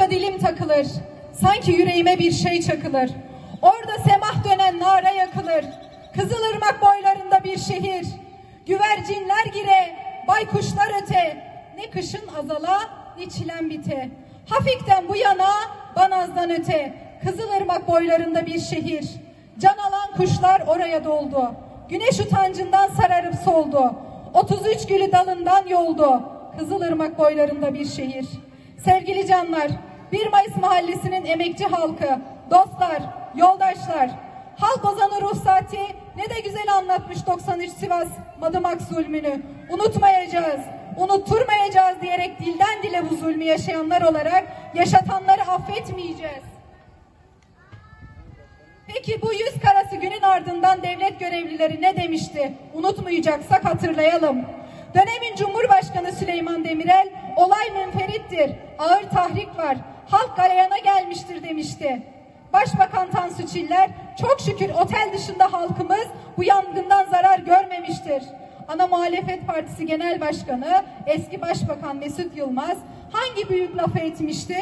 Andıkça dilim takılır. Sanki yüreğime bir şey çakılır. Orada semah dönen nara yakılır. Kızılırmak boylarında bir şehir. Güvercinler gire, baykuşlar öte. Ne kışın azala, ne çilen bite. Hafikten bu yana, banazdan öte. Kızılırmak boylarında bir şehir. Can alan kuşlar oraya doldu. Güneş utancından sararıp soldu. 33 gülü dalından yoldu. Kızılırmak boylarında bir şehir. Sevgili canlar, 1 Mayıs Mahallesi'nin emekçi halkı, dostlar, yoldaşlar, halk ozanı ruhsati ne de güzel anlatmış 93 Sivas Madımak zulmünü. Unutmayacağız, unutturmayacağız diyerek dilden dile bu zulmü yaşayanlar olarak yaşatanları affetmeyeceğiz. Peki bu yüz karası günün ardından devlet görevlileri ne demişti? Unutmayacaksak hatırlayalım. Dönemin Cumhurbaşkanı Süleyman Demirel, olay münferittir, ağır tahrik var, halk galeyana gelmiştir demişti. Başbakan Tansu Çiller, çok şükür otel dışında halkımız bu yangından zarar görmemiştir. Ana Muhalefet Partisi Genel Başkanı, eski Başbakan Mesut Yılmaz hangi büyük lafı etmişti?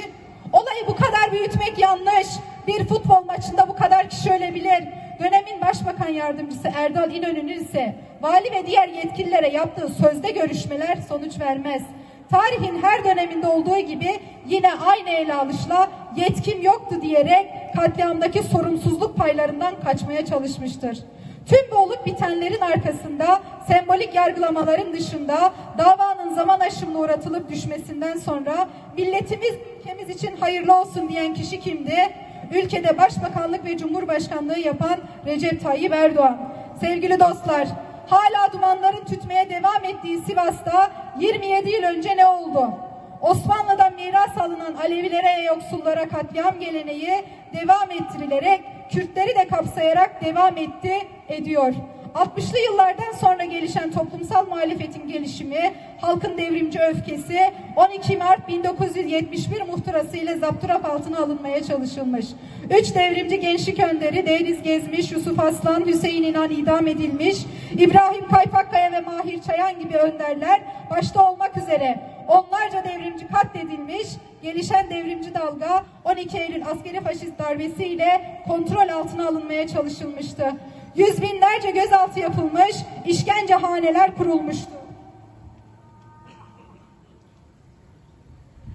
Olayı bu kadar büyütmek yanlış. Bir futbol maçında bu kadar kişi ölebilir. Dönemin Başbakan Yardımcısı Erdal İnönü'nün ise vali ve diğer yetkililere yaptığı sözde görüşmeler sonuç vermez. Tarihin her döneminde olduğu gibi yine aynı ele alışla yetkim yoktu diyerek katliamdaki sorumsuzluk paylarından kaçmaya çalışmıştır. Tüm bu olup bitenlerin arkasında sembolik yargılamaların dışında davanın zaman aşımına uğratılıp düşmesinden sonra milletimiz ülkemiz için hayırlı olsun diyen kişi kimdi? Ülkede başbakanlık ve cumhurbaşkanlığı yapan Recep Tayyip Erdoğan. Sevgili dostlar, hala dumanların tütmeye devam ettiği Sivas'ta 27 yıl önce ne oldu? Osmanlı'dan miras alınan Alevilere ve yoksullara katliam geleneği devam ettirilerek Kürtleri de kapsayarak devam etti, ediyor. 60'lı yıllardan sonra gelişen toplumsal muhalefetin gelişimi, halkın devrimci öfkesi 12 Mart 1971 muhtırası ile zapturap altına alınmaya çalışılmış. Üç devrimci gençlik önderi Deniz Gezmiş, Yusuf Aslan, Hüseyin İnan idam edilmiş, İbrahim Kaypakkaya ve Mahir Çayan gibi önderler başta olmak üzere onlarca devrimci katledilmiş, gelişen devrimci dalga 12 Eylül askeri faşist darbesiyle kontrol altına alınmaya çalışılmıştı. Yüz binlerce gözaltı yapılmış, işkencehaneler kurulmuştu.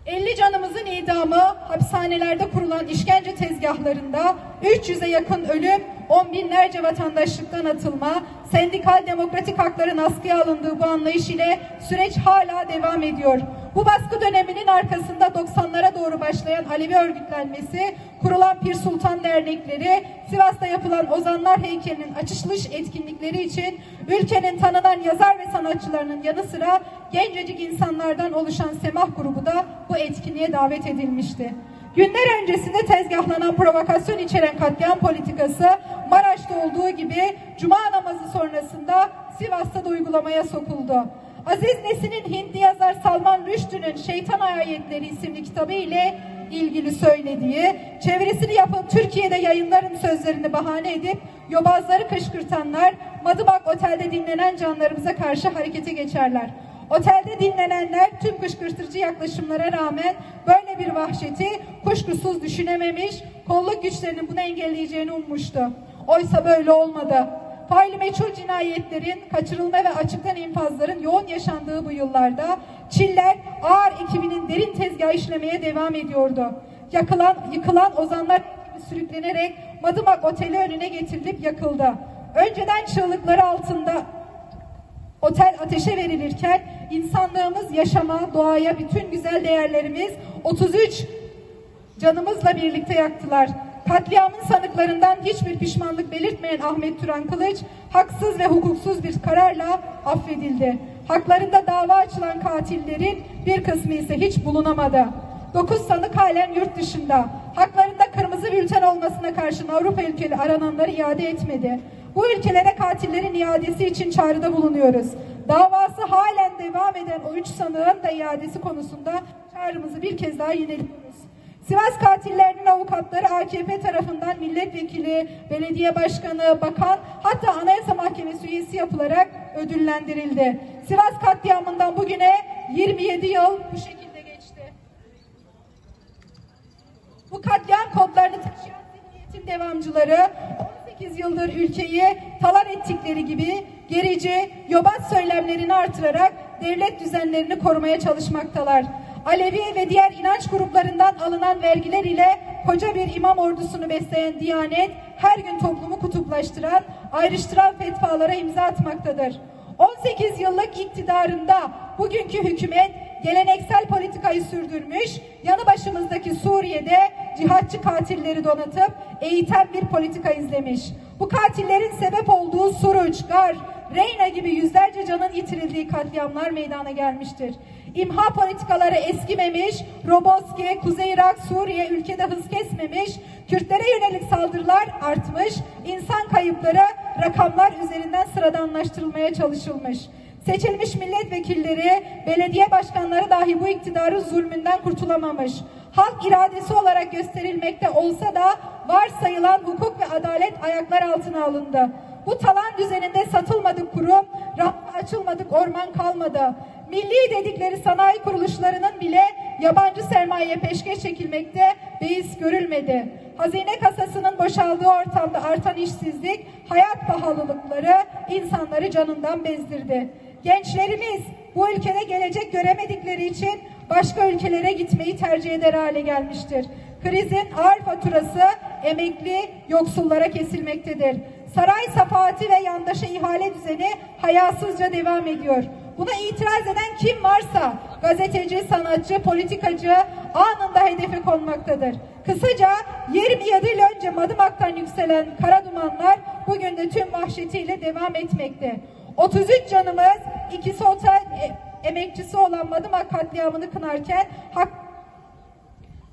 50 canımızın idamı, hapishanelerde kurulan işkence tezgahlarında 300'e yakın ölüm, on binlerce vatandaşlıktan atılma, sendikal demokratik hakların askıya alındığı bu anlayış ile süreç hala devam ediyor. Bu baskı döneminin arkasında 90'lara doğru başlayan Alevi örgütlenmesi, kurulan Pir Sultan dernekleri, Sivas'ta yapılan Ozanlar heykelinin açılış etkinlikleri için ülkenin tanınan yazar ve sanatçılarının yanı sıra gencecik insanlardan oluşan Semah grubu da bu etkinliğe davet edilmişti. Günler öncesinde tezgahlanan provokasyon içeren katliam politikası Maraş'ta olduğu gibi Cuma namazı sonrasında Sivas'ta da uygulamaya sokuldu. Aziz Nesin'in Hintli yazar Salman Rushdie'nin Şeytan Ayetleri isimli kitabı ile ilgili söylediği, çevirisini yapıp Türkiye'de yayınların sözlerini bahane edip yobazları kışkırtanlar Madıbak Otel'de dinlenen canlarımıza karşı harekete geçerler. Otelde dinlenenler tüm kışkırtıcı yaklaşımlara rağmen böyle bir vahşeti kuşkusuz düşünememiş, kolluk güçlerinin bunu engelleyeceğini ummuştu. Oysa böyle olmadı. Faili meçhul cinayetlerin, kaçırılma ve açıktan infazların yoğun yaşandığı bu yıllarda Çiller ağır ekibinin derin tezgah işlemeye devam ediyordu. Yakılan, yıkılan ozanlar sürüklenerek Madımak Oteli önüne getirilip yakıldı. Önceden çığlıkları altında Otel ateşe verilirken insanlığımız yaşama, doğaya, bütün güzel değerlerimiz 33 canımızla birlikte yaktılar. Katliamın sanıklarından hiçbir pişmanlık belirtmeyen Ahmet Turan Kılıç, haksız ve hukuksuz bir kararla affedildi. Haklarında dava açılan katillerin bir kısmı ise hiç bulunamadı. 9 sanık halen yurt dışında. Haklarında kırmızı bülten olmasına karşın Avrupa ülkeleri arananları iade etmedi. Bu ülkelere katillerin iadesi için çağrıda bulunuyoruz. Davası halen devam eden o üç sanığın da iadesi konusunda çağrımızı bir kez daha yineliyoruz. Sivas katillerinin avukatları AKP tarafından milletvekili, belediye başkanı, bakan hatta Anayasa Mahkemesi üyesi yapılarak ödüllendirildi. Sivas katliamından bugüne 27 yıl bu şekilde geçti. Bu katliam kodlarını taşıyan zihniyetin devamcıları 18 yıldır ülkeyi talan ettikleri gibi gerici, yobaz söylemlerini artırarak devlet düzenlerini korumaya çalışmaktalar. Alevi ve diğer inanç gruplarından alınan vergiler ile koca bir imam ordusunu besleyen Diyanet her gün toplumu kutuplaştıran, ayrıştıran fetvalara imza atmaktadır. 18 yıllık iktidarında bugünkü hükümet geleneksel politikayı sürdürmüş, yanı başımızdaki Suriye'de cihatçı katilleri donatıp eğiten bir politika izlemiş. Bu katillerin sebep olduğu Suruç, Gar, Reyna gibi yüzlerce canın yitirildiği katliamlar meydana gelmiştir. İmha politikaları eskimemiş, Roboski, Kuzey Irak, Suriye ülkede hız kesmemiş, Kürtlere yönelik saldırılar artmış, insan kayıpları rakamlar üzerinden sıradanlaştırılmaya çalışılmış. Seçilmiş milletvekilleri, belediye başkanları dahi bu iktidarın zulmünden kurtulamamış. Halk iradesi olarak gösterilmekte olsa da varsayılan hukuk ve adalet ayaklar altına alındı. Bu talan düzeninde satılmadık kurum, rafta açılmadık orman kalmadı. Milli dedikleri sanayi kuruluşlarının bile yabancı sermayeye peşkeş çekilmekte beis görülmedi. Hazine kasasının boşaldığı ortamda artan işsizlik, hayat pahalılıkları insanları canından bezdirdi. Gençlerimiz bu ülkede gelecek göremedikleri için başka ülkelere gitmeyi tercih eder hale gelmiştir. Krizin ağır faturası emekli yoksullara kesilmektedir. Saray safahatı ve yandaşa ihale düzeni hayasızca devam ediyor. Buna itiraz eden kim varsa gazeteci, sanatçı, politikacı anında hedefe konmaktadır. Kısaca 27 yıl önce Madımak'tan yükselen kara dumanlar bugün de tüm vahşetiyle devam etmekte. 33 canımız ikisi otel e, emekçisi olan Madımak katliamını kınarken hak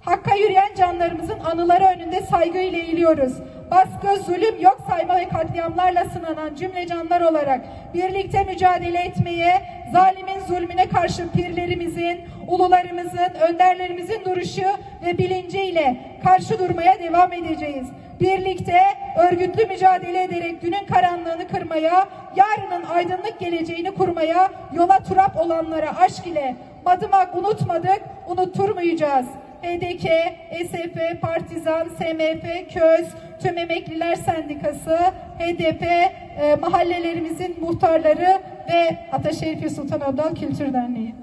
Hakka yürüyen canlarımızın anıları önünde saygıyla eğiliyoruz. Baskı, zulüm, yok sayma ve katliamlarla sınanan cümle canlar olarak birlikte mücadele etmeye, zalimin zulmüne karşı pirlerimizin, ulularımızın, önderlerimizin duruşu ve bilinciyle karşı durmaya devam edeceğiz. Birlikte örgütlü mücadele ederek günün karanlığını kırmaya, yarının aydınlık geleceğini kurmaya, yola turap olanlara aşk ile madımak unutmadık, unutturmayacağız. HDK, SF, Partizan, SMF, KÖZ, Tüm Emekliler Sendikası, HDP, e, mahallelerimizin muhtarları ve Ataşehir Sultan Abdal Kültür Derneği.